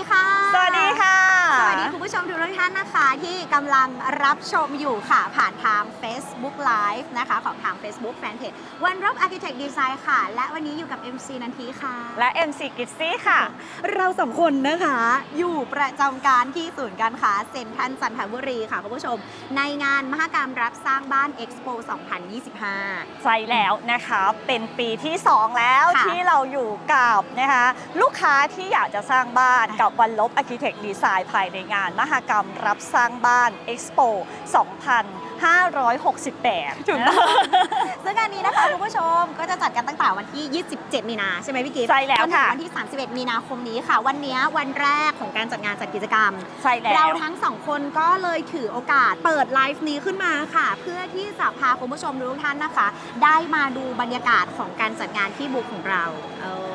ดีค่ะ สวัสดีค่ะ สวัสดีคุณผู้ชมทุก ท่านนะคะที่กำลังรับชมอยู่ค่ะผ่านทาง Facebook Live นะคะของทาง Facebook Fanpage One Rock Architect Design ค่ะ และวันนี้อยู่กับ MC นันทีค่ะ และ MC g i z z y ค่ะ เราสองคนนะคะ อยู่ประจำการที่ศูนย์การค้าเซ็นทรัลจันทบุรีค่ะคุณผู้ชม ในงานมหกรรมรับสร้างบ้าน Expo 2025 ใช่แล้วนะคะเป็นปีที่ 2 แล้วค่ะ ที่เราอยู่กับนะคะลูกค้าที่อยากจะสร้างบ้านกับวันลบ Architect Design ภายในงานมหกรรมรับสร้างบ้าน Expo 2568ถูกต้องซึ่งงานนี้นะคะคุณผู้ชมก็จะจัดกันตั้งแต่วันที่ 27 มีนาใช่ไหมพี่กิฟต์ใช่แล้วจนถึงค่ะวันที่ 31 มีนาคมนี้ค่ะ วันเนี้ยวันแรกของการจัดงานจัดกิจกรรมใช่แล้วเราทั้งสองคนก็เลยถือโอกาสเปิดไลฟ์นี้ขึ้นมาค่ะ เพื่อที่จะพาคุณผู้ชมทุกท่านนะคะ ได้มาดูบรรยากาศของการจัดงานที่บุกของเราเออ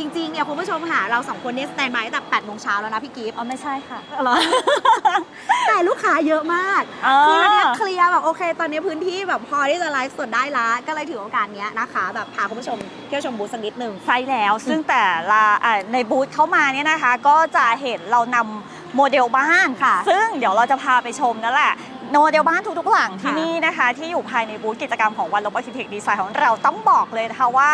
จริงๆเนี่ยคุณผู้ชมค่ะเราสองคนเนี่ยสแตนบายตั้งแต่8โมงเช้าแล้วนะพี่กิฟต์อ๋อไม่ใช่ค่ะ เหรอ แต่ลูกค้าเยอะมากอ่าคือวันเนี้ยเคลียร์แบบโอเค ตอนนี้พื้นที่แบบพอที่จะไลฟ์สดได้ละก็เลยถือโอกาสเนี้ยนะคะแบบพาคุณผู้ชมเที่ยวชมบูธสักนิดหนึ่ง ใช่แล้วซึ่งแต่ละอ่าในบูธเข้ามาเนี่ยนะคะ ก็จะเห็นเรานำโมเดลบ้านค่ะซึ่งเดี๋ยวเราจะพาไปชมนั่นแหละโมเดลบ้านทุกๆหลังที่ค่ะ นี่นะคะ ที่อยู่ภายในบูธกิจกรรมของวันลบอาร์เคเต็กดีไซน์ของเราต้องบอกเลยนะคะว่า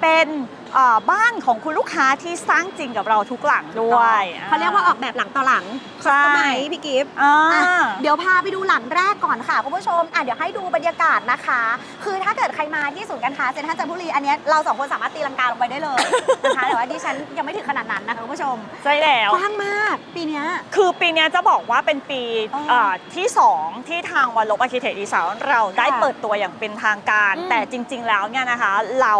เป็นเอ่อบ้านของคุณลูกค้าที่สร้างจริงกับเราทุกหลังด้วยเขาเรียกว่าออกแบบหลังต่อหลังใช่สมัยพี่กิฟต์อ่าอะเดี๋ยวพาไปดูหลังแรกก่อนค่ะคุณผู้ชมอะเดี๋ยวให้ดูบรรยากาศนะคะ คือถ้าเกิดใครมาที่ศูนย์การค้าเซ็นทรัลจันทบุรีอันเนี้ยเราสองคนสามารถตีลังกาลงไปได้เลยนะคะแต่ว่าดิฉันยังไม่ถึงขนาดนั้นนะคะคุณผู้ชมใช่แล้วกว้างมาก ปีเนี้ยคือปีเนี้ยจะบอกว่าเป็นปีอ๋อเอ่อที่2ที่ทางวันลบอาร์เคเต็กดีไซน์เราได้ค่ะเปิดตัวอย่างเป็นทางการอืมแต่จริง ๆ แล้วเนี่ยนะคะเรา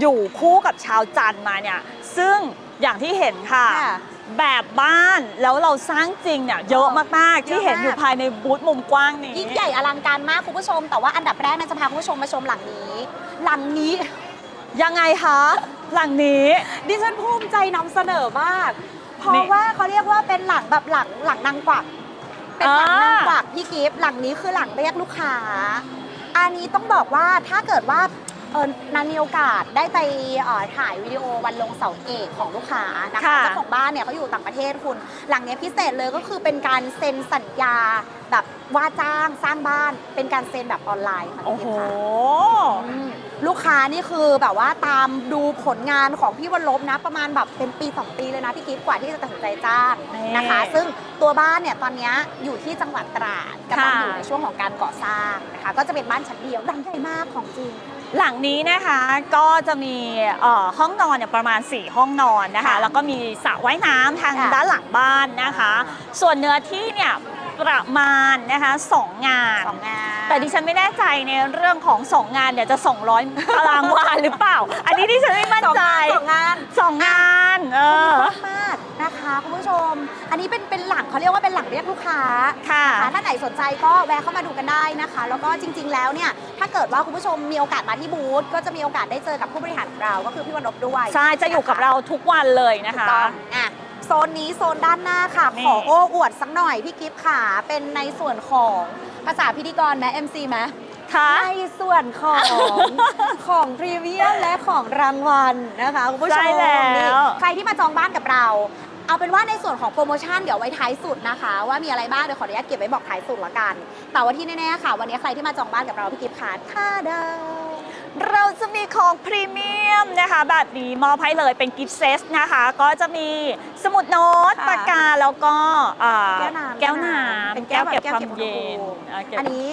อยู่คู่กับชาวจันทร์มาเนี่ย ซึ่งอย่างที่เห็นค่ะ ค่ะแบบบ้านแล้วเราสร้างจริงเนี่ยเยอะมากๆเยอะมากที่เห็นอยู่ภายในบูธมุมกว้างนี้ ยิ่งใหญ่อลังการมากคุณผู้ชม แต่ว่าอันดับแรกนะจะพาคุณผู้ชมมาชมหลังนี้ หลังนี้ ยังไงคะ หลังนี้ ดิฉันภูมิใจนำเสนอมาก เพนี่ราะว่าเขาเรียกว่าเป็นหลังแบบหลังหลังนางกวัก เป็นหลังอ่าน นางกวักพี่กิฟต์หลังนี้คือหลังเรียกลูกค้า อันนี้ต้องบอกว่าถ้าเกิดว่า เออนันมีโอกาสได้ไปเอ่อถ่ายวิดีโอวันลงเสาเอกของลูกค้านะคะค่ะ เจ้าของบ้านเนี่ยเขาอยู่ต่างประเทศคุณ หลังเนี้ยพิเศษเลยก็คือเป็นการเซ็นสัญญาแบบว่าจ้างสร้างบ้านเป็นการเซ็นแบบออนไลน์ค่ะโอ้พี่โหกิฟต์ค่ะ อืมลูกค้านี่คือแบบว่าตามดูผลงานของพี่วันลบนะ ประมาณแบบเป็นปี 2 ปีเลยนะพี่กิฟต์กว่าที่จะตัดสินใจจ้างนี่นะคะซึ่งตัวบ้านเนี่ยตอนเนี้ยอยู่ที่จังหวัดตราดกำลังค่ะ อยู่ในช่วงของการก่อสร้างนะคะ ก็จะเป็นบ้านชั้นเดียวหลังใหญ่มากของจริง หลังนี้นะคะก็จะมีเอ่อห้องนอนเนี่ยประมาณ 4 ห้องนอนนะคะค่ะแล้วก็มีสระว่ายน้ำทางค่ะด้านหลังบ้านนะคะ ส่วนเนื้อที่เนี่ยประมาณนะคะสองงานสองงานแต่ดิฉันไม่แน่ใจในเรื่องของ 2 งานเนี่ยจะ 200ตารางวาหรือเปล่า อันนี้ดิฉันไม่มั่นสองใจงานสองงานสองงานเออกว้างมากนะคะคุณผู้ชม อันนี้เป็นเป็นหลังเขาเรียกว่าเป็นหลังเรียกลูกค้าค่ะนะคะถ้าไหนสนใจก็แวะเข้ามาดูกันได้นะคะ แล้วก็จริง ๆ แล้วเนี่ยถ้าเกิดว่าคุณผู้ชมมีโอกาสมาที่บูธก็จะมีโอกาสได้เจอกับผู้บริหารของเราก็คือพี่วันลบด้วยใช่ จะอยู่กับเราทุกวันเลยนะถูกคะ ต้องอะโซนนี้โซนด้านหน้าค่ะ นี่ ขอโอ้อวดสักหน่อยพี่กิฟต์ค่ะ เป็นในส่วนของภาษาพิธีกรไหม MC ไหม ค่ะในส่วนของของพรีเมียมและของรางวัลนะคะคุณผู้ชมใช่แล้ว นี่ใครที่มาจองบ้านกับเรา เอาเป็นว่าในส่วนของโปรโมชั่นเดี๋ยวไว้ท้ายสุดนะคะ ว่ามีอะไรบ้างเดี๋ยวขออนุญาตเก็บไว้บอกท้ายสุดละกัน แต่ว่าที่แน่ๆค่ะ วันนี้ใครที่มาจองบ้านกับเราพี่กิฟต์ค่ะท่าดาว เราจะมีของพรีเมียมนะคะ แบบนี้มอบให้เลยเป็นกิฟต์เซตนะคะ ก็จะมีสมุดโน้ตค่ะปากกาแล้วก็อ่าแก้วน้ำแก้วน้เป็นำแก้แก้ววแบบเก็บแก้วความเก็บอุณหเย็นภูมิ อ่าเก็บ อันนี้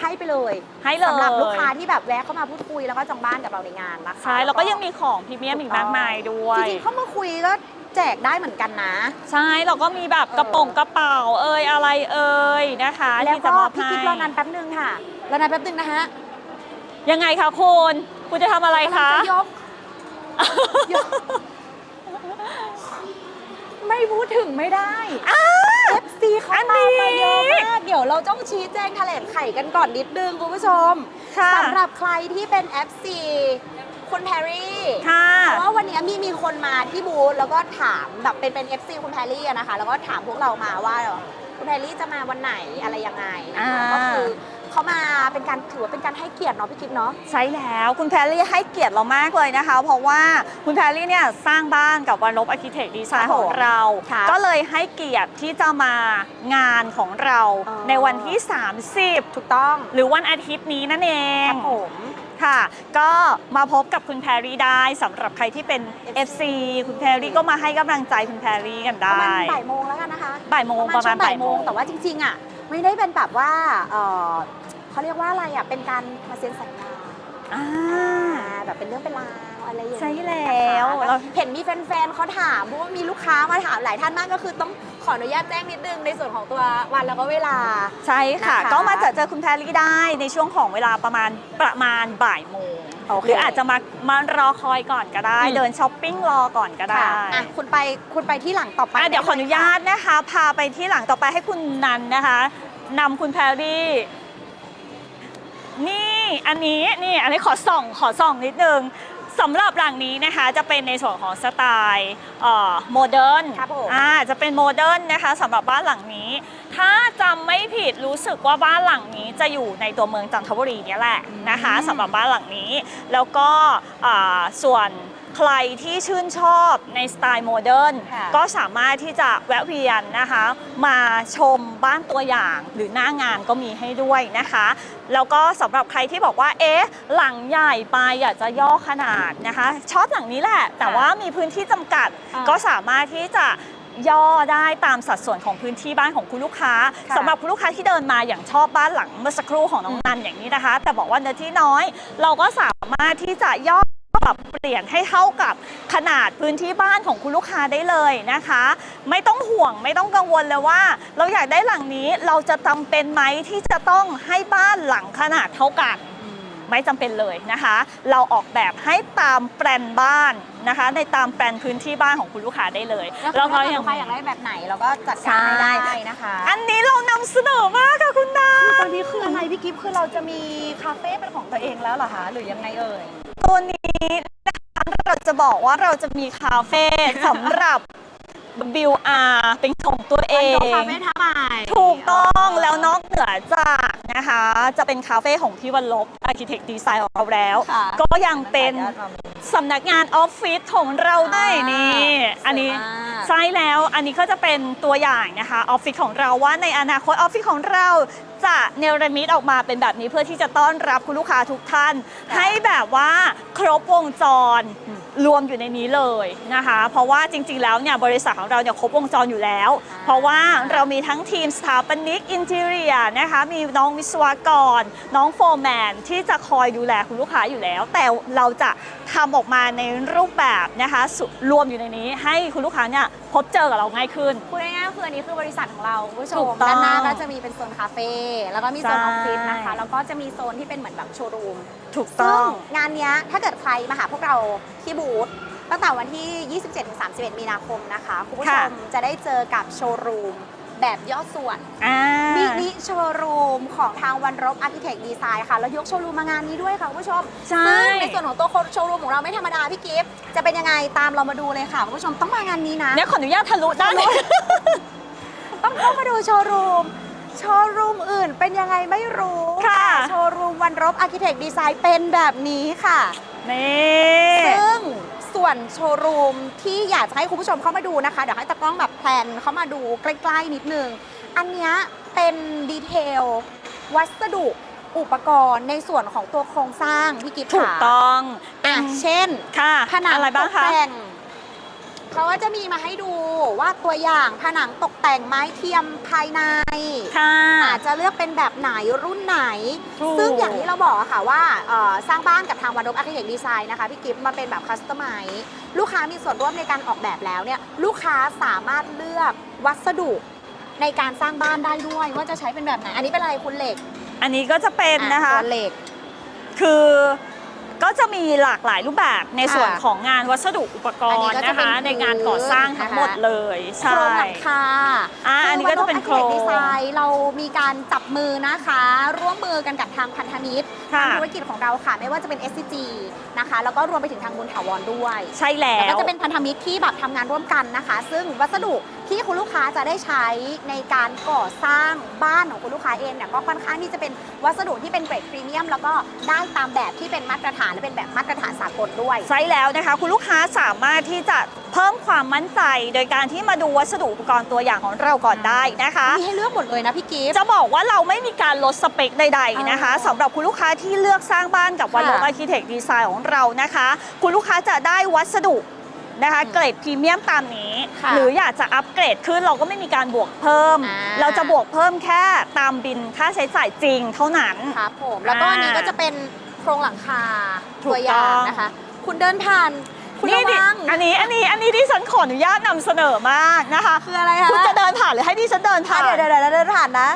ให้ไปเลยให้เลย สำหรับลูกค้าที่แบบแวะเข้ามาพูดคุยแล้วก็จองบ้านกับเราในงานนะคะใช่แล้วก็ยังมีของพรีเมียมอีกมากมายด้วยจริงๆเข้ามาคุยก็แจกได้เหมือนกันนะ ใช่แล้วก็มีแบบกระโปรงกระเป๋าเอ่ยอะไรเอ่ยนะคะแล้วที่จะก็มอบพี่ให้กิ๊บรอนานแป๊บนึงค่ะรอนานแป๊บนึงนะฮะยังไงคะคุณคุณจะทำอะไรคะ จะยก ยก ไม่พูดถึงไม่ได้ FC เขาตามมาเยอะมากเดี๋ยวเราต้องชี้แจงแถลงไขกันก่อนนิดนึงคุณผู้ชมสำหรับใครที่เป็น FC คุณแพรรี่เพราะว่าวันนี้มีมีคนมาที่บูธแล้วก็ถามแบบเป็นเป็น FC คุณแพรรี่นะคะ แล้วก็ถามพวกเรามาว่าคุณแพรรี่จะมาวันไหนอะไรยังไงนะคะก็คือ เข้ามาเป็นการถือว่าเป็นการให้เกียรติเนาะพี่กิฟเนาะ ใช่แล้วคุณแพรรี่ให้เกียรติเรามากเลยนะคะ เพราะว่าคุณแพรรี่เนี่ยสร้างบ้านกับวันลบอาร์เคเต็กดีไซครัน์บของเราค่ะก็เลยให้เกียรติที่จะมางานของเราอ๋อในวันที่ 30 ถูกต้อง หรือวันอาทิตย์นี้นั่นเอคงรับผมค่ะ ก็มาพบกับคุณแพรรี่ได้สำหรับใครที่เป็น FC คุณแพรรี่ก็มาให้กำลังใจคุณแพรรี่กันปได้ระมาณบ่ายโมงแล้วกันนะคะบ่ายโมงประมาณช่วงบ่ายโมงแต่ว่าจริงๆอะไม่ได้เป็นแบบว่า เออเขาเรียกว่าอะไรอะเป็นการมาเซ็นสัญญาอ่าแบบเป็นเรื่องเป็นราวอะไรอย่างเงี้ยใช่แล้วนะคะเราเห็นมีแฟนๆเขาถามเพราะว่ามีลูกค้ามาถามหลายท่านมากก็คือต้องขออนุญาตแจ้งนิดนึงในส่วนของตัววันแล้วก็เวลา ใช่ค่ะ นะคะก็มาเจอเจอคุณแพรรี่ได้ในช่วงของเวลาประมาณประมาณบ่ายโมงโอเค หรืออาจจะมามารอคอยก่อนก็ได้อืมเดินช้อปปิ้งรอก่อนก็ได้ค่ะอะคุณไปคุณไปที่หลังต่อไปอะเดี๋ยวขออนุญาตนะคะ พาไปที่หลังต่อไปให้คุณนันนะคะนำคุณแพรรี่ นี่อันนี้นี่อันนี้ขอส่องขอส่องนิดนึงสำหรับหลังนี้นะคะจะเป็นในส่วนของสไตล์โมเดิร์นครับผมอ่าจะเป็นโมเดิร์นนะคะสำหรับบ้านหลังนี้ ถ้าจำไม่ผิดรู้สึกว่าบ้านหลังนี้จะอยู่ในตัวเมืองจันทบุรีเนี่ยแหละนะคะอืมสำหรับบ้านหลังนี้ แล้วก็อ่าส่วน ใครที่ชื่นชอบในสไตล์โมเดิร์นค่ะก็สามารถที่จะแวะเวียนนะคะ มาชมบ้านตัวอย่างหรือหน้างานก็มีให้ด้วยนะคะ แล้วก็สำหรับใครที่บอกว่าเอ๊ะหลังใหญ่ไปอยากจะย่อขนาดนะคะชอบหลังนี้แหละ แต่ว่ามีพื้นที่จำกัดอ่าก็สามารถที่จะย่อได้ตามสัดส่วนของพื้นที่บ้านของคุณลูกค้าค่ะสำหรับคุณลูกค้าที่เดินมาอย่างชอบบ้านหลังเมื่อสักครู่ของน้องนันอย่างนี้นะคะ แต่บอกว่าเนื้อที่น้อย เราก็สามารถที่จะย่อ ปรับเปลี่ยนให้เท่ากับขนาดพื้นที่บ้านของคุณลูกค้าได้เลยนะคะ ไม่ต้องห่วงไม่ต้องกังวลเลยว่า เราอยากได้หลังนี้เราจะจำเป็นไหมที่จะต้องให้บ้านหลังขนาดเท่ากันไม่จำเป็นเลยนะคะ เราออกแบบให้ตามแปลนบ้านนะคะ ในตามแปลนพื้นที่บ้านของคุณลูกค้าได้เลยแล้วก็ยัยังงใครอยากได้แบบไหนเราก็จัดการให้ได้นะคะ อันนี้เรานำเสนอมากค่ะคุณนาตอนนี้คืออะไรพี่กิฟต์คือเราจะมีคาเฟ่เป็นของตัวเองแล้วเหรอคะหรือยังไงเอ่ย ตัวนี้นะคะเราจะบอกว่าเราจะมีคาเฟ่สำหรับบิวอาเป็นของตัวเอโดงคาเฟ่ท่าใหม่ถูกต้องแล้วนอกเหนือจากนะคะ จะเป็นคาเฟ่ของพี่วันลบอาร์เคเต็กดีไซน์ของเราแล้ว ค่ะก็ยังเป็น สำนักงานออฟฟิศของเราด้วยนี่อันนี้สวยมากใช่แล้วอันนี้ก็จะเป็นตัวอย่างนะคะออฟฟิศของเราว่าในอนาคตออฟฟิศของเรา จะเนรมิตออกมาเป็นแบบนี้เพื่อที่จะต้อนรับคุณลูกค้าทุกท่านค่ะให้แบบว่าครบวงจรอืมรวมอยู่ในนี้เลยนะคะ เพราะว่าจริงๆ แล้วเนี่ยบริษัทของเราเนี่ยครบวงจรอยู่แล้วอ่าเพราะว่าเรามีทั้งทีมสถาปนิกอินเทเรียนะคะมีน้องวิศวกร น้องโฟร์แมนที่จะคอยดูแลคุณลูกค้าอยู่แล้ว แต่เราจะทำออกมาในรูปแบบนะคะสุรวมอยู่ในนี้ให้คุณลูกค้าเนี่ย พบเจอกับเราง่ายขึ้น พูดง่ายๆก็คืออันนี้คือบริษัทของเราคุณผู้ชถูมกต้องด้านหน้าก็จะมีเป็นโซนคาเฟ่แล้วก็มีโซนใช่ออฟฟิศนะคะแล้วก็จะมีโซนที่เป็นเหมือนแบบโชว์รูม ถูกซึ่ต้องงงานเนี้ยถ้าเกิดใครมาหาพวกเราที่บูธตั้งแต่วันที่ 27-31 มีนาคมนะคะ คุณผู้ชค่ะมจะได้เจอกับโชว์รูม แบบย่อส่วนอ่ามินิโชว์รูมของทางวันรบอาร์เคเต็กดีไซน์ค่ะ แล้วยกโชว์รูมมางานนี้ด้วยค่ะคุณผู้ชมใช่ ซึ่งในส่วนของตัวโชว์รูมของเราไม่ธรรมดาพี่กิฟต์จะเป็นยังไงตามเรามาดูเลยค่ะคุณผู้ชมต้องมางานนี้นะเนี่ยขออนุญาตทะลุด้านนี้ ต้องเข้ามาดูโชว์รูม โชว์รูมอื่นเป็นยังไงไม่รู้ค่ะ แต่โชว์รูมวันรบอาร์เคเต็กดีไซน์เป็นแบบนี้ค่ะ นี่ซึ่งส่วนโชว์รูมที่อยากจะให้คุณผู้ชมเข้ามาดูนะคะ เดี๋ยวให้ตากล้องแบบแพ ลนเข้ามาดูใกล้ๆนิดนึง อันเนี้ยเป็นดีเทลวัสดุอุปกรณ์ในส่วนของตัวโครงสร้างพี่กิฟต์ถูกค่ะต้องเป็อะนเช่น ค่ะผนังอะไรตบ้างกคะแต่ง เขาก็จะมีมาให้ดูว่าตัวอย่างผนังตกแต่งไม้เทียมภายใน ค่ะ อาจจะเลือกเป็นแบบไหนรุ่นไหน ถูก ซึ่งอย่างที่เราบอกอะค่ะว่าเอ่อสร้างบ้านกับทางวันรบอาร์เคเต็กดีไซน์นะคะพี่กิฟต์มาเป็นแบบคัสตอมไมลูกค้ามีส่วนร่วมในการออกแบบแล้วเนี่ยลูกค้าสามารถเลือกวัสดุในการสร้างบ้านได้ด้วยว่าจะใช้เป็นแบบไหน อันนี้เป็นอะไรคุณเหล็กอันนี้ก็จะเป็นนะคะตัวเหล็ก คือ ก็จะมีหลากหลายรูปแบบในค่ะส่วนของงานวัสดุอุปกอันรนี้ณ์ก็จะนะเป็นคะ ในงานก่อสร้างทั้งหมดนะคะเลยโคใช่รงหลังคาอ่าอันนี้ก็จะเป็นโครงดีไซน์เรามีการจับมือนะคะ ร่วมมือกันกับทางพันธมิตรทางค่ะธุรกิจของเราค่ะ ไม่ว่าจะเป็น SCG นะคะ แล้วก็รวมไปถึงทางบุญถาวรด้วย ใช่แล้แล้ววก็จะเป็นพันธมิตรที่แบบทำงานร่วมกันนะคะ ซึ่งวัสดุ ที่คุณลูกค้าจะได้ใช้ในการก่อสร้างบ้านของคุณลูกค้าเองเนี่ยก็ค่อนข้างที่จะเป็นวัสดุที่เป็นเกรดพรีเมียม แล้วก็ได้ตามแบบที่เป็นมาตรฐานและเป็นแบบมาตรฐานสากลด้วย ใช่แล้วนะคะ คุณลูกค้าสามารถที่จะเพิ่มความมั่นใจ โดยการที่มาดูวัสดุอุปกรณ์ตัวอย่างของเราก่อนได้นะคะ มีให้เลือกหมดเลยนะพี่กิฟต์จะบอกว่าเราไม่มีการลดสเปคใดๆนะคะอ่าสำหรับคุณลูกค้าที่เลือกสร้างบ้านกับวันลค่ะบอาร์เคเต็กดีไซน์ของเรานะคะ คุณลูกค้าจะได้วัสดุ นะคะอืมเกรดพรีเมียมตามนี้ ค่ะหรืออยากจะอัปเกรดขึ้นเราก็ไม่มีการบวกเพิ่ม อ่า เราจะบวกเพิ่มแค่ตามบินค่าใช้จ่ายจริงเท่านั้น ครับผมแล้วก็อันนี้ก็จะเป็นโครงหลังคาถูกตัวอย่างต้องนะคะ คุณเดินผ่านคุณนี่ระดิวังอันนี้อันนี้อันนี้ที่ฉันขออนุญาตนำเสนอมากนะคะคืออะไรคะคุณจะเดินผ่านหรือให้ดิฉันเดินอะผ่านเดี๋ยวเดี๋ยวเดี๋ยวเดินผ่านนะ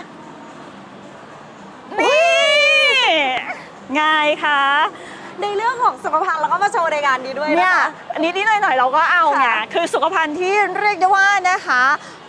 นี่ไงคะ ในเรื่องของสุขภาพเราก็มาโชว์ในงานนี้ด้วยเนี่นะยคะอันนี้นิดหน่อยๆเราก็เอาไงค่ะคือสุขภัณฑ์ที่เรียกได้ว่านะคะ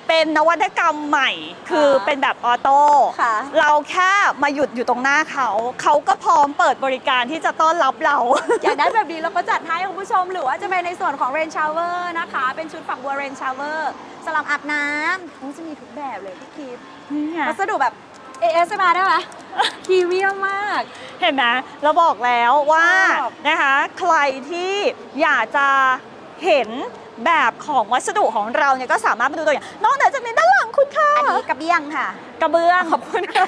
เป็นนวัตกรรมใหม่ คือค่ะเป็นแบบออโต้ค่ะ เราแค่มาหยุดอยู่ตรงหน้าเขา เขาก็พร้อมเปิดบริการที่จะต้อนรับเรา อยากได้แบบนี้เราก็จัดให้คุณผู้ชม หรือว่าจะเป็นในส่วนของ Rain Shower นะคะ เป็นชุดฝักบัว Rain Shower สำหรับอาบน้ำมันจะมีทุกแบบเลยพี่กิฟต์นี่ไง วัสดุแบบ ASMR ได้ไหมพรีเมียมมาก เห็นไหมเราบอกแล้วว่าชอบนะคะ ใครที่อยากจะเห็นแบบของวัสดุของเราเนี่ยก็สามารถมาดูตัวอย่างนอกเหนือจากนี้ด้านหลังคุณค่ะอันนี้กระเบี้ยงค่ะ กระเบื้องขอบคุณค่ะ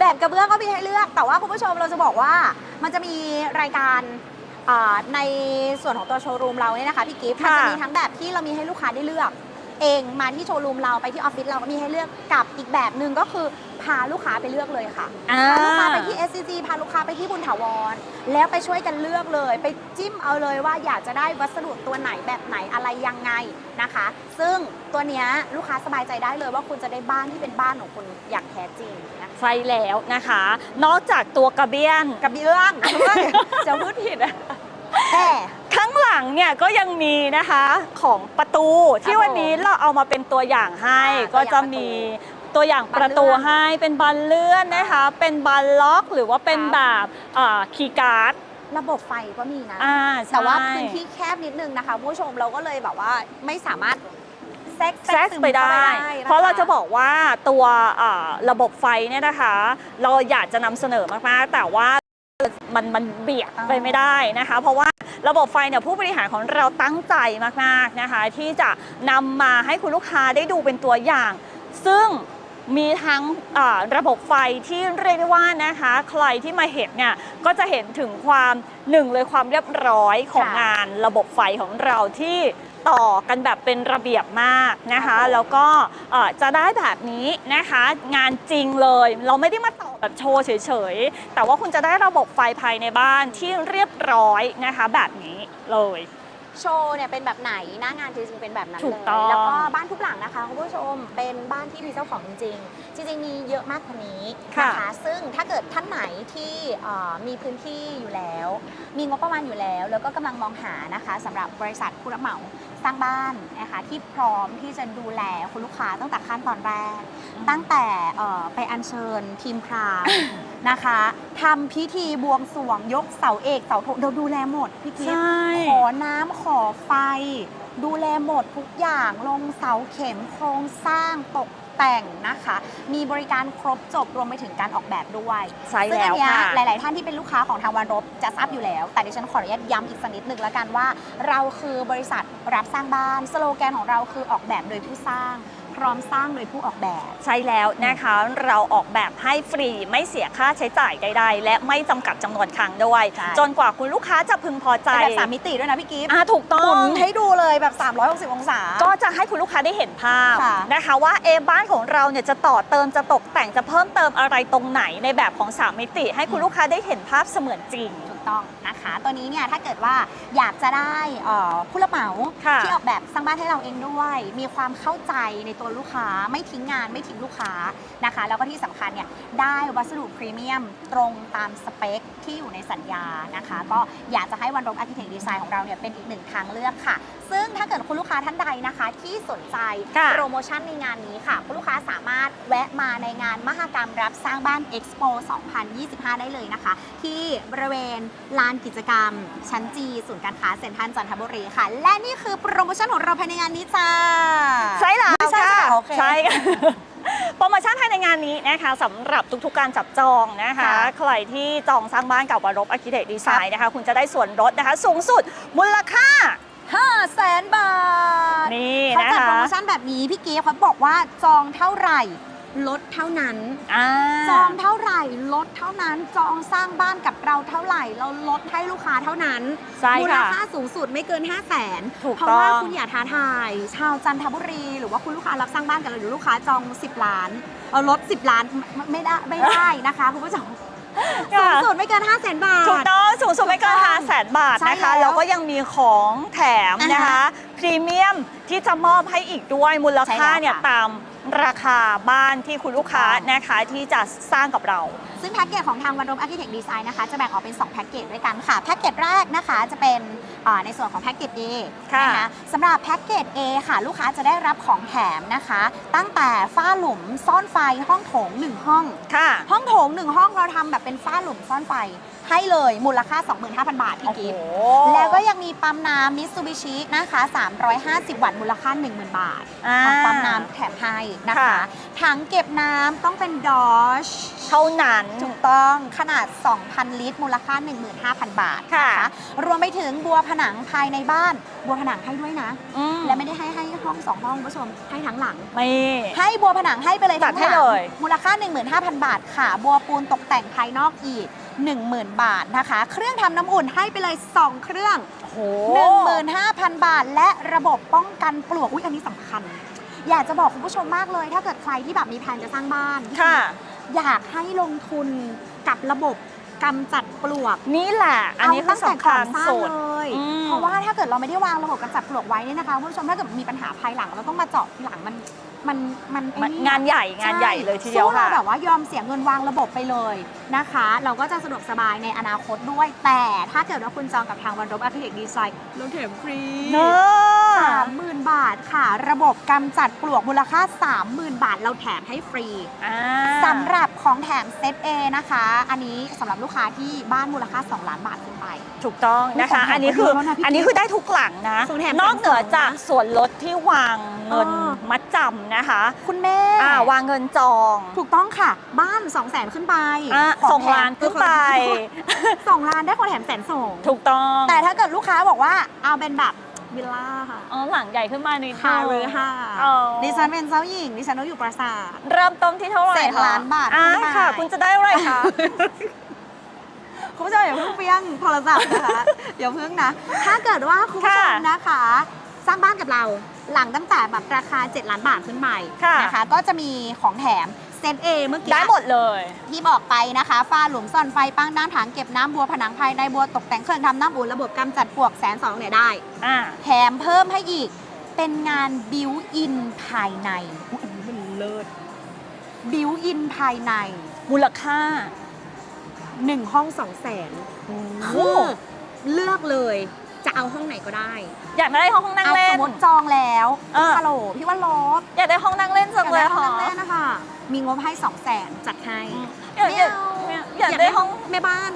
แบบกระเบื้องก็มีให้เลือก แต่ว่าคุณผู้ชมเราจะบอกว่ามันจะมีรายการอ่าในส่วนของตัวโชว์รูมเราเนี่ยนะคะพี่กิฟต์มันค่ะ จะมีทั้งแบบที่เรามีให้ลูกค้าได้เลือก เองมาที่โชว์รูมเราไปที่ออฟฟิศเราก็มีให้เลือกกับอีกแบบหนึ่งก็คือพาลูกค้าไปเลือกเลยค่ะอ่า พาลูกค้าไปที่ SCG พาลูกค้าไปที่บุญถาวร แล้วไปช่วยกันเลือกเลย ไปจิ้มเอาเลยว่าอยากจะได้วัสดุตัวไหนแบบไหนอะไรยังไงนะคะ ซึ่งตัวเนี้ยลูกค้าสบายใจได้เลยว่าคุณจะได้บ้านที่เป็นบ้านของคุณอย่างแท้จริงนะคะใช่แล้วนะคะ นอกจากตัวกระเบี้ยน กระเบื้องด้วยจะพูดผิดอะ แต่ ข้างหลังเนี่ยก็ยังมีนะคะของประตูที่ครับวันนี้เราเอามาเป็นตัวอย่างให้อ่าก็จะตัวอย่างประตูมีตัวอย่างประตูบานเลื่อนให้เป็นบานเลื่อนนะคะ เป็นบานล็อกหรือว่าเป็นครับ แบบคีย์การ์ดระบบไฟก็มีนะ อ่าแต่ว่าใช่พื้นที่แคบนิดนึงนะคะคุณผู้ชมเราก็เลยแบบว่าไม่สามารถแทรกแซกซึมไปได้ ข้นคเพราะเราจะบอกว่าตัวอ่าระบบไฟเนี่ยนะคะ เราอยากจะนำเสนอมากๆ แต่ว่ามันมันเบียดไปไม่ได้นะคะ เพราะว่า ระบบไฟเนี่ยผู้บริหารของเราตั้งใจมากๆนะคะ ที่จะนำมาให้คุณลูกค้าได้ดูเป็นตัวอย่าง ซึ่งมีทั้งอ่าระบบไฟที่เรียกได้ว่านะคะ ใครที่มาเห็นเนี่ยก็จะเห็นถึงความหนึ่งเลยความเรียบร้อยของค่ะงานระบบไฟของเราที่ ต่อกันแบบเป็นระเบียบมากนะคะครับผมแล้วก็เอ่อจะได้แบบนี้นะคะ งานจริงเลยเราไม่ได้มาต่อแบบโชว์เฉยๆ แต่ว่าคุณจะได้ระบบไฟภายในบ้านที่เรียบร้อยนะคะ แบบนี้เลย โชว์เนี่ยเป็นแบบไหนหน้างานจริงๆเป็นแบบนั้นถูเลกยต้อง แล้วก็บ้านทุกหลังนะคะคุณผู้ชมเป็นบ้านที่มีเจ้าของจริงๆจริงๆมีเยอะมากกว่านี้นะคะซึ่งถ้าเกิดท่านไหนที่เอ่อมีพื้นที่อยู่แล้ว มีงบประมาณอยู่แล้ว แล้วก็กำลังมองหานะคะสำหรับบริษัทผู้รับเหมาสร้างบ้านนะคะที่พร้อมที่จะดูแลคุณลูกค้าตั้งแต่ขั้นตอนแรก ตั้งแต่เอ่อไปอัญเชิญทีมพรามนะคะทำพิธีบวงสรวงยกเสาเอกเสาโทเราดูแลหมดพี่กิ๊ฟใช่ขอน้ำขอไฟ ดูแลหมดทุกอย่างลงเสาเข็มโครงสร้างตก แต่งนะคะ มีบริการครบจบรวมไปถึงการออกแบบด้วยใช่ซึ่งแล้อัวนเนี้ยค่ะ หลาย ๆ ท่านที่เป็นลูกค้าของทางวันรบจะทราบอยู่แล้ว แต่ดิฉันขออนุญาตย้ำอีกสักนิดหนึ่งแล้วกันว่า เราคือบริษัทรับสร้างบ้าน สโลแกนของเราคือออกแบบโดยผู้สร้าง พร้อมสร้างโดยผู้ออกแบบ ใช่แล้วนะคะ เราออกแบบให้ฟรีไม่เสียค่าใช้จ่ายใดๆ และไม่จำกัดจำนวนครั้งด้วย ใช่ จนกว่าคุณลูกค้าจะพึงพอใจเป็นแบบสามมิติด้วยนะพี่กิฟต์อ่าถูกต้หอมุง นให้ดูเลยแบบ 360 องศา ก็จะให้คุณลูกค้าได้เห็นภาพค่ะนะคะว่าเอะบ้านของเราเนี่ยจะต่อเติมจะตกแต่งจะเพิ่มเติมอะไรตรงไหนในแบบของสามมิติ ให้คุณลูกค้าได้เห็นภาพเสมือนจริงถูก ต้องนะคะ ตัวนี้เนี่ยถ้าเกิดว่าอยากจะได้เอ่อผู้รับเหมาค่ะที่ออกแบบสร้างบ้านให้เราเองด้วย มีความเข้าใจในตัวลดลูกค้าไม่ทิ้งงานไม่ทิ้งลูกค้านะคะ แล้วก็ที่สำคัญเนี่ยได้วัสดุพรีเมียมตรงตามสเปคที่อยู่ในสัญญานะคะ ก็อยากจะให้วันรบอาร์คิเทคดีไซน์ของเราเนี่ยเป็นอีกหนึ่งทางเลือกค่ะ ซึ่งถ้าเกิดคุณลูกค้าท่านใดนะคะ ที่สนใจค่ะโปรโมชั่นในงานนี้ค่ะคุณลูกค้าสามารถแวะมาในงานมหกรรมรับสร้างบ้าน Expo 2025 ได้เลยนะคะ ที่บริเวณลานกิจกรรม ชั้นจีศูนย์การค้าเซ็นทรัลจันทบุรีค่ะ และนี่คือโปรโมชั่นของเราภายในงานนี้จ้า ใช่แล้วไม่ใช่ค่ะค่ะโอเค ใช่ค่ะ โปรโมชั่นภายในงานนี้นะคะสำหรับทุกๆการจับจองนะคะ ค่ะใครที่จองสร้างบ้านกับวรบอาร์คิเทคดีไซน์นะคะ คุณจะได้ส่วนลดนะคะ สูงสุดมูลค่า5แสนบาทนี่เขานะจัดคะโปรโมชั่นแบบนี้พี่เกียร์เขาบอกว่าจองเท่าไหร่ ลดเท่านั้นอ่าจองเท่าไหร่ลดเท่านั้นจองสร้างบ้านกับเราเท่าไหร่ เราลดให้ลูกค้าเท่านั้นใช่มูลค่ะ ค่าสูงสุดไม่เกิน 5 0 0แสนถูกเพราะว่าต้องคุณอย่าท้าทาย ชาวจันทบุรี หรือว่าคุณลูกค้ารับสร้างบ้านกับเราหรือลูกค้าจอง 10 ล้านเอาลด 10 ล้านไม่ไม่ได้ไม่ได้นะคะคุณผู้ชมสูงสุดไม่เกิน 5 0 0แสนบาท ถูกต้องสูงสุดไม่เกินถูกต้ห้าองแสนบาทใช่นะคะ แล้วแล้วก็ยังมีของแถมนะคะอ่าฮะพรีเมียมที่จะมอบให้อีกด้วยมูลค่าใช่แล้วเนี่ยค่ะตาม ราคาบ้านที่คุณลูกค้าถูกต้องนะคะที่จะสร้างกับเรา ซึ่งแพ็กเกจของทางวันรบอาร์คิเทคดีไซน์นะคะจะแบ่งออกเป็น 2 แพ็กเกจด้วยกันค่ะ แพ็กเกจแรกนะคะจะเป็นอ่าในส่วนของแพ็กเกจ A ค่ะนะคะสำหรับแพ็กเกจ A ค่ะ ลูกค้าจะได้รับของแถมนะคะ ตั้งแต่ฝ้าหลุมซ่อนไฟห้องโถง 1 ห้องค่ะห้องโถง 1 ห้องเราทำแบบเป็นฝ้าหลุมซ่อนไฟ ให้เลยมูลค่า 25,000 บาทพี่โอ้โหกิฟต์แล้วก็ยังมีปั๊มน้ำมิตซูบิชินะคะ 350 วัตต์มูลค่า 10,000 บาทอ่าปั๊มน้ำแถมให้นะคะค่ะถังเก็บน้ำต้องเป็นดอชเท่านั้นถูกต้องขนาด 2,000 ลิตร มูลค่า 15,000 บาทค่ะนรวมไปถึงบัวผนังภายในบ้าน บัวผนังให้ด้วยนะอืมและไม่ได้ให้ให้ห้องสองห้องคุณผู้ชมให้ทั้งหลังไม่ให้บัวผนังให้ไปเลยจัดทั้งหลัให้เลยมูลค่า 15,000 บาทค่ะ บัวปูนตกแต่งภายนอกอีก 10,000 บาทนะคะ เครื่องทำน้ำอุ่นให้ไปเลย 2 เครื่องโอ้โห15,000 บาท และระบบป้องกันปลวกอุ้ยอันนี้สำคัญ อยากจะบอกคุณผู้ชมมากเลย ถ้าเกิดใครที่แบบมีแผนจะสร้างบ้าน ค่ะ อยากให้ลงทุนกับระบบกำจัดปลวก นี่แหละ อันนี้คือเาตั้งแต่สำก่อคันญสร้างสุด เลย อืมเพราะว่าถ้าเกิดเราไม่ได้วางระบบกำจัดปลวกไว้เนี่ยนะคะคุณผู้ชมถ้าเกิดมีปัญหาภายหลังเราต้องมาเจาะทีหลังมัน มันมันไอ้มันนี่งานใหญ่งานใหญ่เลยทีเดียวสู้เราค่ะแบบว่ายอมเสียเงินวางระบบไปเลยนะคะ เราก็จะสะดวกสบายในอนาคตด้วย แต่ถ้าเกิดว่าคุณจองกับทางวันรบอาร์เคเต็กดีไซน์เราแถมฟรี เนอะ สามหมื่นบาทค่ะ ระบบกำจัดปลวกมูลค่า 30,000 บาทเราแถมให้ฟรี อ่าสำหรับของแถมเซต A นะคะ อันนี้สำหรับลูกค้าที่บ้านมูลค่า 2 ล้านบาทขึ้นไป ถูกต้องนะคะของแถมอันนี้คือเยอะแล้วนะพี่อันนี้คือได้ทุกหลังนะ ของแถมนอกเหนือสองๆนะจากส่วนลดที่วางเงินเออ มัดจำนะคะ คุณแม่อ่าวางเงินจอง ถูกต้องค่ะ บ้าน2 0 0 0 0 0ขึ้นไปอะขสองแถมล้านขึ้นไปสองล้านได้ของแถมแสนสองถูกต้อง แต่ถ้าเกิดลูกค้าบอกว่าเอาเป็นแบบวิลล่าค่ะ อ๋อ หลังใหญ่ขึ้นมานิดคาเรือค่ะอ๋อดิฉันเป็นเจ้าหญิง ดิฉันต้องอยู่ปราสาท เริ่มต้นที่เท่าไหร่เจ็ดคะล้านบาทอ่าขึ้นไปค่ะ คุณจะได้อะไรคะ คุณผู้ชมอย่าเพิ่งเฟี้ยงโทรศัพท์นะคะอย่าเพิ่งนะ ถ้าเกิดว่าคุณผู้ชมค่ะนะคะ สร้างบ้านกับเรา หลังตั้งแต่แบบราคา 7 ล้านบาทขึ้นไปค่ะนะคะ ก็จะมีของแถมเซตเอเมื่อกี้ได้หมดเลย ที่บอกไปนะคะฝ้าหลุมซ่อนไฟปังด้านถังเก็บน้ำบัวผนังภายในบัวตกแต่งเครื่องทำน้ำอุ่นระบบกำจัดปลวกแสนสองเนี่ยได้อ่าแถมเพิ่มให้อีกเป็นงานบิวอินภายในอุ๊ยอันนี้มันเลิศบิวอินภายใน มูลค่า1ห้อง2 0 0แสนโอ้คือเลือกเลย จะเอาห้องไหนก็ได้อยากได้ห้องนั่งเอาเล่สน มมติจองแล้วเออ ฮัลโหลพี่ว่าลบอยากได้ห้องนั่งเล่นจังเลยห้องค่ะนั่งเล่นนะคะมีงบให้2 0 0แสนจัดให้อยากอยากอยากได้ห้อง แม่บ้าน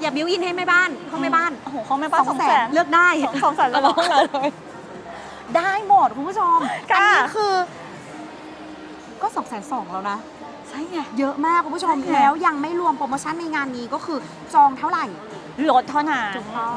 อยากบิวอินให้แม่บ้านห้องแม่บ้านโอ้โหห้องแม่บ้านสองแสนเลือกได้สองแสนแล้วห้องนั้นเลย ได้หมดคุณผู้ชม ค่ะ อันี้คือ ก็สองแสนสองแล้วนะ ใช่ไง เยอะมากคุณผู้ชมใช่ไง แล้วยังไม่รวมโปรโมชั่นในงานนี้ก็คือจองเท่าไหร่ ลดเท่านั้น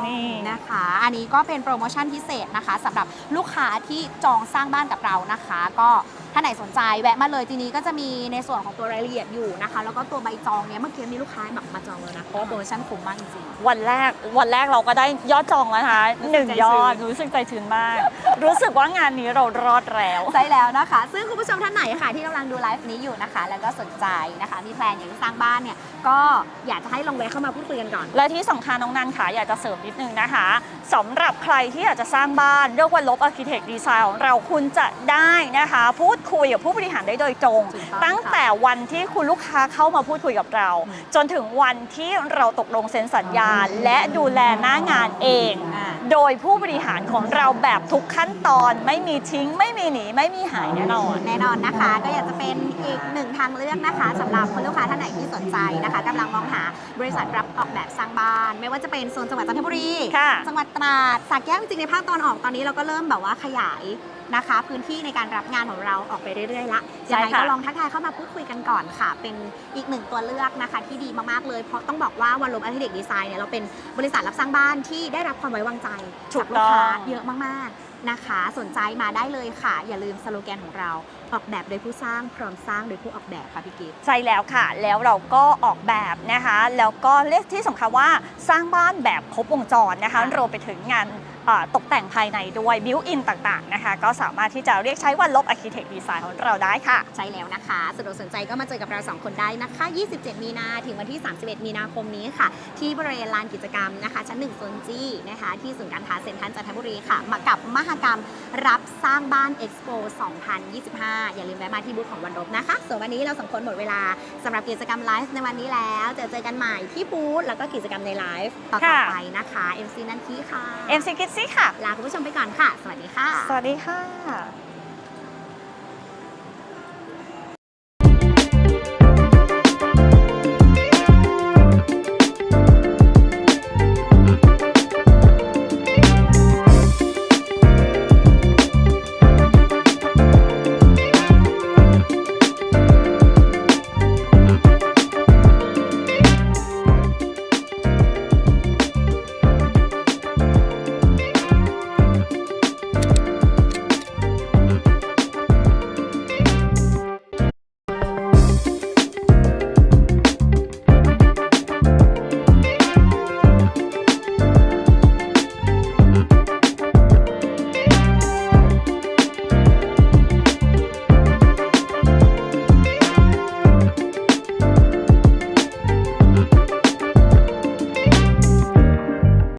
นี่นี่นะคะ อันนี้ก็เป็นโปรโมชั่นพิเศษนะคะสำหรับลูกค้าที่จองสร้างบ้านกับเรานะคะ ก็ถ้าไหนสนใจแวะมาเลยทีนี้ก็จะมีในส่วนของตัวรายละเอียดอยู่นะคะ แล้วก็ตัวใบจองเนี้ยเมื่อกี้มีลูกค้าแบบมาจองเลยนะเพราะว่าโปรโมชั่นคุ้มมากจริงวันแรกวันแรกเราก็ได้ยอดจองแล้วนะคะหนึ่งใจยชื้อนดรู้สึกใจชื้นมาก รู้สึกว่างานนี้เรารอดแล้วใช่แล้วนะคะ ซึ่งคุณผู้ชมท่านไหนค่ะที่กำลังดูไลฟ์นี้อยู่นะคะ แล้วก็สนใจนะคะ มีแพลนอยากจะสร้างบ้านเนี่ย ก็อยากจะให้ลองแวะเข้ามาพูดคุยกันก่อน และที่สำคัญน้องนันค่ะอยากจะเสริมนิดนึงนะคะสำหรับใครที่อยากจะสร้างบ้านเรียกว่าลบอาร์เคเต็กดีไซน์ของเราคุณจะได้นะคะ พูดคุยกับผู้บริหารได้โดยตรงถูกต้องตั้งแต่วันที่คุณลูกค้าเข้ามาพูดคุยกับเราอืมจนถึงวันที่เราตกลงเซ็นสัญญา และดูแลหน้างานเอง อ่า โดยผู้บริหารของเราแบบทุกขั้นตอนไม่มีทิ้ง ไม่มีหนี ไม่มีหายแน่นอน แน่นอนนะคะ ก็อยากจะเป็นอีกหนึ่งทางเลือกนะคะสำหรับคุณลูกค้าท่านไหนที่สนใจนะคะกำลังมองหาบริษัทรับออกแบบสร้างบ้าน ไม่ว่าจะเป็นโซนจังหวัดจันทบุรีค่ะ จังหวัดตราดสระแก้วจริงๆในภาคตอนออกตอนนี้เราก็เริ่มแบบว่าขยายนะคะ พื้นที่ในการรับงานของเราออกไปเรื่อยๆละใช่ยังไงค่ะก็ลองทักทายเข้ามาพูดคุยกันก่อนค่ะ เป็นอีกหนึ่งตัวเลือกนะคะที่ดีมากๆเลย เพราะต้องบอกว่าวันลมอาร์เคเต็กดีไซน์เนี่ยเราเป็นบริษัทรับสร้างบ้านที่ได้รับความไว้วางใจถูจากกลูกค้าต้องเยอะมากๆนะคะ สนใจมาได้เลยค่ะ อย่าลืมสโลแกนของเรา ออกแบบโดยผู้สร้างพร้อมสร้างโดยผู้ออกแบบค่ะพี่กิฟต์ใช่แล้วค่ะ แล้วเราก็ออกแบบนะคะ แล้วก็เรียกที่สำคัญว่าสร้างบ้านแบบครบวงจรนะคะค่ะรวมไปถึงงานเอ่อ ตกแต่งภายในด้วยบิวอินต่างๆนะคะ ก็สามารถที่จะเรียกใช้ว่าลบอาร์เคเต็กดีไซน์ของเราได้ค่ะ ใช่แล้วนะคะสะดวกสนใจก็มาเจอกับเรา 2 คนได้นะคะ 27 มีนาถึงวันที่ 31 มีนาคมนี้ค่ะ ที่บริเวณลานกิจกรรมนะคะ ชั้น1โซนจีนะคะ ที่ศูนย์การค้าเซ็นทรัลจันทบุรีค่ะ มากับมหกรรมรับสร้างบ้านเอ็กซ์โป2025 อย่าลืมแวะมาที่บูธของวันรบนะคะ ส่วนวันนี้เราสองคนหมดเวลาสำหรับกิจกรรมไลฟ์ในวันนี้แล้วเจอเจอกันใหม่ที่บูธแล้วก็กิจกรรมในไลฟ์ต่อๆค่ะไปนะคะ MC นันทีค่ะ MC ซี่ค่ะ ลาคุณผู้ชมไปก่อนค่ะ สวัสดีค่ะ สวัสดีค่ะ